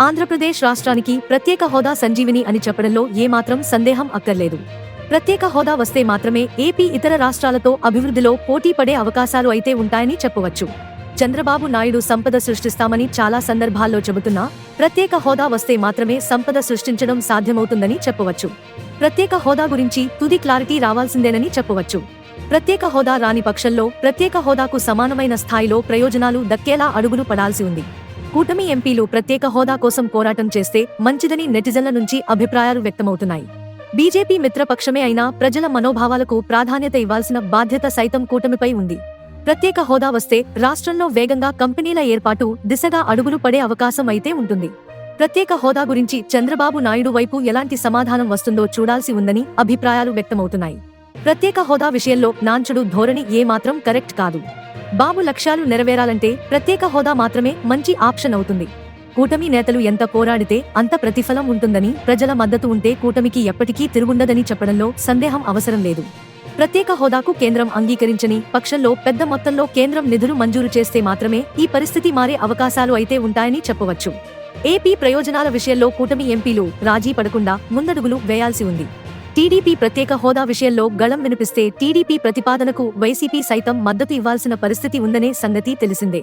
ఆంధ్రప్రదేశ్ రాష్ట్రానికి ప్రత్యేక హోదా సంజీవిని అని చెప్పడంలో ఏమాత్రం సందేహం అక్కర్లేదు. ప్రత్యేక హోదా వస్తే మాత్రమే ఏపీ ఇతర రాష్ట్రాలతో అభివృద్ధిలో పోటీ పడే అవకాశాలు అయితే ఉంటాయని చెప్పవచ్చు. చంద్రబాబు నాయుడు సంపద సృష్టిస్తామని చాలా సందర్భాల్లో చెబుతున్నా ప్రత్యేక హోదా వస్తే మాత్రమే సంపద సృష్టించడం సాధ్యమవుతుందని చెప్పవచ్చు. ప్రత్యేక హోదా గురించి తుది క్లారిటీ రావాల్సిందేనని చెప్పవచ్చు. ప్రత్యేక హోదా రాని పక్షంలో ప్రత్యేక హోదాకు సమానమైన స్థాయిలో ప్రయోజనాలు దక్కేలా అడుగులు పడాల్సి ఉంది. కూటమి ఎంపీలు ప్రత్యేక హోదా కోసం పోరాటం చేస్తే మంచిదని నెటిజన్ల నుంచి అభిప్రాయాలు వ్యక్తమవుతున్నాయి. బీజేపీ మిత్రపక్షమే అయినా ప్రజల మనోభావాలకు ప్రాధాన్యత ఇవ్వాల్సిన బాధ్యత సైతం కూటమిపై ఉంది. ప్రత్యేక హోదా వస్తే రాష్ట్రంలో వేగంగా కంపెనీల ఏర్పాటు దిశగా అడుగులు పడే అవకాశం అయితే ఉంటుంది. ప్రత్యేక హోదా గురించి చంద్రబాబు నాయుడు వైపు ఎలాంటి సమాధానం వస్తుందో చూడాల్సి ఉందని అభిప్రాయాలు వ్యక్తమవుతున్నాయి. ప్రత్యేక హోదా విషయంలో నాంచుడు ధోరణి ఏమాత్రం కరెక్ట్ కాదు. బాబు లక్ష్యాలు నెరవేరాలంటే ప్రత్యేక హోదా మాత్రమే మంచి ఆప్షన్ అవుతుంది. కూటమి నేతలు ఎంత పోరాడితే అంత ప్రతిఫలం ఉంటుందని ప్రజల మద్దతు ఉంటే కూటమికి ఎప్పటికీ తిరుగుండదని చెప్పడంలో సందేహం అవసరం లేదు. ప్రత్యేక హోదాకు కేంద్రం అంగీకరించని పక్షంలో పెద్ద మొత్తంలో కేంద్రం నిధులు మంజూరు చేస్తే మాత్రమే ఈ పరిస్థితి మారే అవకాశాలు అయితే ఉంటాయని చెప్పవచ్చు. ఏపీ ప్రయోజనాల విషయంలో కూటమి ఎంపీలు రాజీ పడకుండా ముందడుగులు వేయాల్సి ఉంది. టీడీపీ ప్రత్యేక హోదా విషయంలో గళం వినిపిస్తే టీడీపీ ప్రతిపాదనకు వైసీపీ సైతం మద్దతు ఇవ్వాల్సిన పరిస్థితి ఉందనే సంగతి తెలిసిందే.